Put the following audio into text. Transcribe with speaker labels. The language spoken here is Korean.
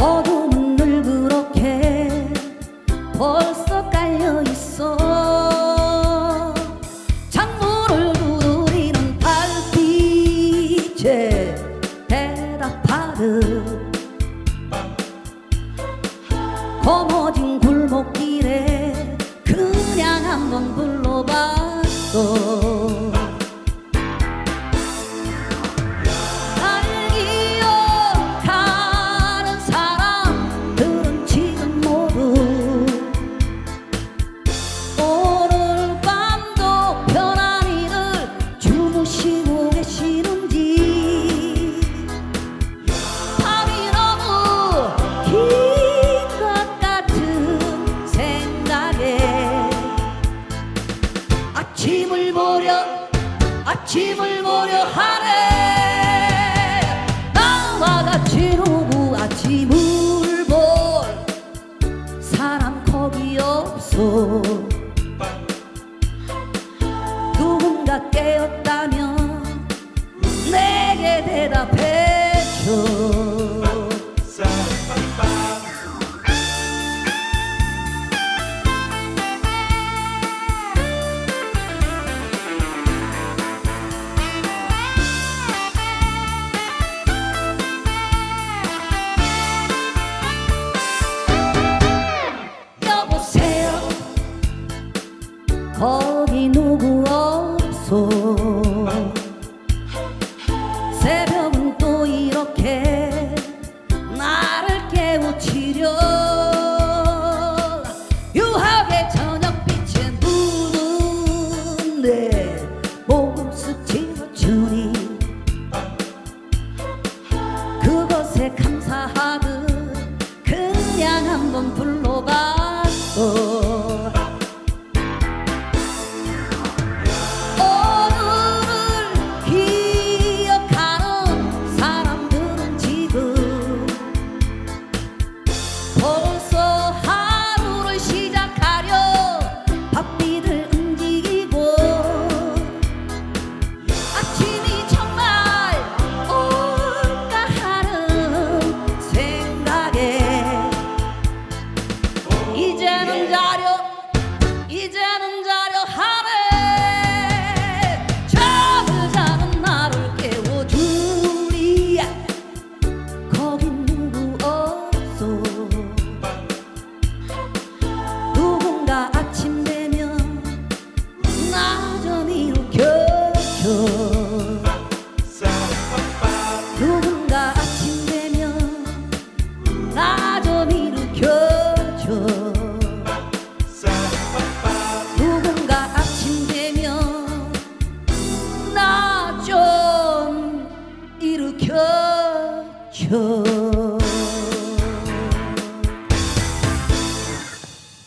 Speaker 1: 어두운 을 그렇게 벌써 깔려 있어. 창문을 두드리는 달빛에 대답하듯 거머진 골목길에 그냥 한번 불러봤어. 아침을 보려 아침을 보려 하네. 나와 같이 누구 아침을 볼 사람 거기 없어. 거기 누구 없소 새벽은 또 이렇게 church.